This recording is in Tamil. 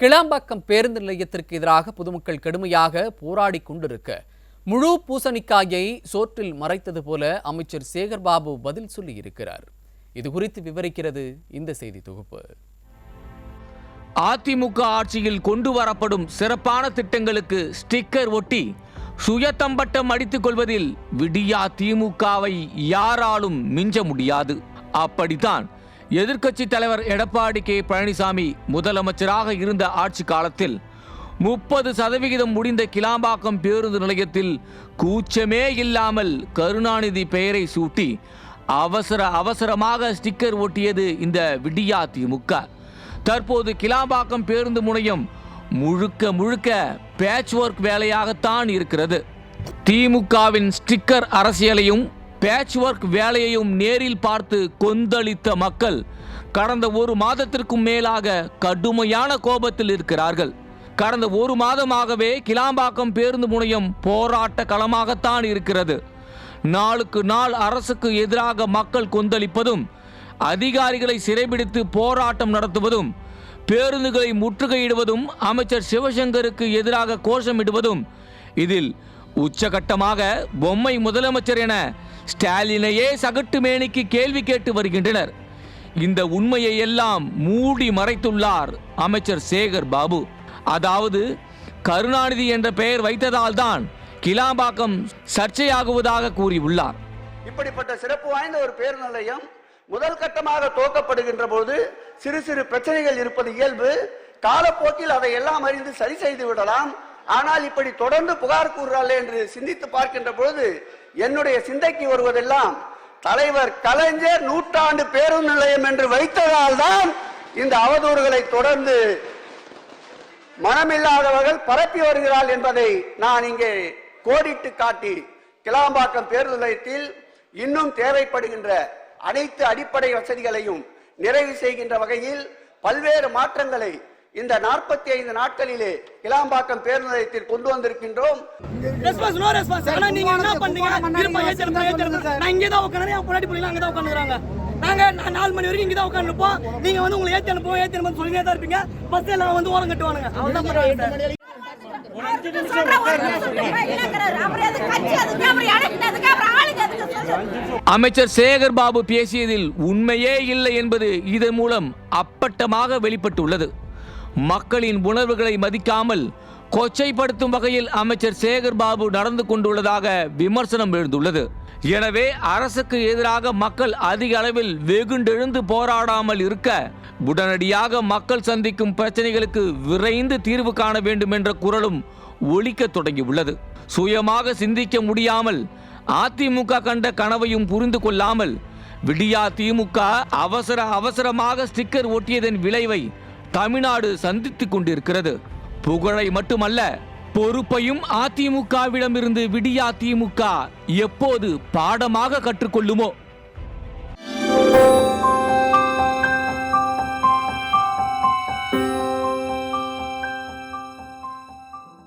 கிளாம்பாக்கம் பேருந்து நிலையத்திற்கு எதிராக பொதுமக்கள் கடுமையாக போராடி கொண்டிருக்க. முழு பூசணிக்காயை சோற்றில் மறைத்தது போல அமைச்சர் சேகர்பாபு பதில் சொல்லியிருக்கிறார். இது குறித்து விவரிக்கிறது இந்த செய்தி தொகுப்பு. அதிமுக ஆட்சியில் கொண்டு வரப்படும் சிறப்பான திட்டங்களுக்கு ஸ்டிக்கர் ஒட்டி சுயத்தம்பட்டம் அடித்துக் கொள்வதில் விடியா திமுகவை யாராலும் மிஞ்ச முடியாது. அப்படித்தான் எதிர்க்கட்சி தலைவர் எடப்பாடி கே. பழனிசாமி முதலமைச்சராக இருந்த ஆட்சி காலத்தில் முப்பது சதவிகிதம் முடிந்த கிளாம்பாக்கம் பேருந்து நிலையத்தில் கூச்சமே இல்லாமல் கருணாநிதி பெயரை சூட்டி அவசர அவசரமாக ஸ்டிக்கர் ஒட்டியது இந்த விடியா திமுக. தற்போது கிளாம்பாக்கம் பேருந்து முனையம் முழுக்க முழுக்க பேட்ச் ஒர்க் வேலையாகத்தான் இருக்கிறது. திமுகவின் ஸ்டிக்கர் அரசியலையும் பேட்ச் ஒர்க் வேலையையும் நேரில் பார்த்து கொந்தளித்த மக்கள் கடந்த ஒரு மாதத்திற்கும் மேலாக கடுமையான கோபத்தில் இருக்கிறார்கள். கடந்த ஒரு மாதமாகவே கிளாம்பாக்கம் பேருந்து முனையம் போராட்ட களமாகத்தான் இருக்கிறது. நாளுக்கு நாள் அரசுக்கு எதிராக மக்கள் கொந்தளிப்பதும் அதிகாரிகளை சிறைபிடித்து போராட்டம் நடத்துவதும் பேருந்துகளை முற்றுகையிடுவதும் அமைச்சர் சிவசங்கருக்கு எதிராக கோஷமிடுவதும் இதில் உச்சகட்டமாக பொம்மை முதலமைச்சர் என ஸ்டாலினையே சகட்டு மேனிக்கு கேள்வி கேட்டு வருகின்றனர். இந்த உண்மையை எல்லாம் மூடி மறைத்துள்ளார் அமைச்சர் சேகர் பாபு. அதாவது கருணாநிதி என்ற பெயர் வைத்ததால் தான் கிளாம்பாக்கம் சர்ச்சையாகுவதாக கூறியுள்ளார். இப்படிப்பட்ட சிறப்பு வாய்ந்த ஒரு பேர் நிலையம் முதல் கட்டமாக துவக்கப்படுகின்ற போது சிறு சிறு பிரச்சனைகள் இருப்பது இயல்பு. காலப்போக்கில் அதை எல்லாம் அறிந்து சரி செய்து விடலாம். ஆனால் இப்படி தொடர்ந்து புகார் கூறுறாளே என்று சிந்தித்து பார்க்கின்ற பொழுது என்னுடைய சிந்தைக்கு வருவதெல்லாம் தலைவர் கலைஞர் நூற்றாண்டு பேருந்து நிலையம் என்று வைத்ததால் தான் இந்த அவதூறுகளை தொடர்ந்து மனமில்லாதவர்கள் பரப்பி வருகிறாள் என்பதை நான் இங்கே கோடிட்டு காட்டி கிளாம்பாக்கம் பேருந்து நிலையத்தில் இன்னும் தேவைப்படுகின்ற அனைத்து அடிப்படை வசதிகளையும் நிறைவு செய்கின்ற வகையில் பல்வேறு மாற்றங்களை இந்த நாற்பத்தி ஐந்து நாட்களிலே கிளாம்பாக்கம் பேருந்து நிலையத்தில் கொண்டு வந்திருக்கின்றோம். ரெஸ்பான்ஸ் நோ ரெஸ்பான்ஸ் ஆனா நீங்க என்ன பண்ணீங்க? இருப்பா ஏத்திருப்பா ஏத்திருப்பா நான் இங்கே தான் உட்காந்து என் பொண்டாட்டி பிள்ளைங்க அங்கே தான் உட்காந்துறாங்க நாங்க நான் நாலு மணி வரைக்கும் இங்கே தான் உட்காந்துருப்போம் நீங்க வந்து உங்களை ஏத்தி அனுப்புவோம் ஏத்தி அனுப்புவோம் சொல்லிட்டே தான் இருப்பீங்க. பஸ் எல்லாம் வந்து ஓரம் கட்டுவானுங்க. அவ்வளவுதான் பண்ணுவாங்க அமைச்சர் சேகர் பாபு பேசியதில் உண்மையே இல்லை என்பது இதன் மூலம் அப்பட்டமாக வெளிப்பட்டுள்ளது. மக்களின் உணர்வுகளை மதிக்காமல் கொச்சைப்படுத்தும் வகையில் அமைச்சர் சேகர் பாபு நடந்து கொண்டுள்ளதாக விமர்சனம் எழுந்துள்ளது. எனவே அரசுக்கு எதிராக மக்கள் அதிக அளவில் வெகுண்டெழுந்து போராடாமல் இருக்க உடனடியாக மக்கள் சந்திக்கும் பிரச்சனைகளுக்கு விரைந்து தீர்வு காண வேண்டும் என்ற குரலும் ஒழிக்க தொடங்கியுள்ளது. சுயமாக சிந்திக்க முடியாமல் அதிமுக கண்ட கனவையும் புரிந்து கொள்ளாமல் விடியா திமுக அவசர அவசரமாக ஸ்டிக்கர் ஒட்டியதன் விளைவை தமிழ்நாடு சந்தித்துக் கொண்டிருக்கிறது. புகழை மட்டுமல்ல பொறுப்பையும் அதிமுகவிடமிருந்து விடியா திமுக எப்போது பாடமாக கற்றுக்கொள்ளுமோ?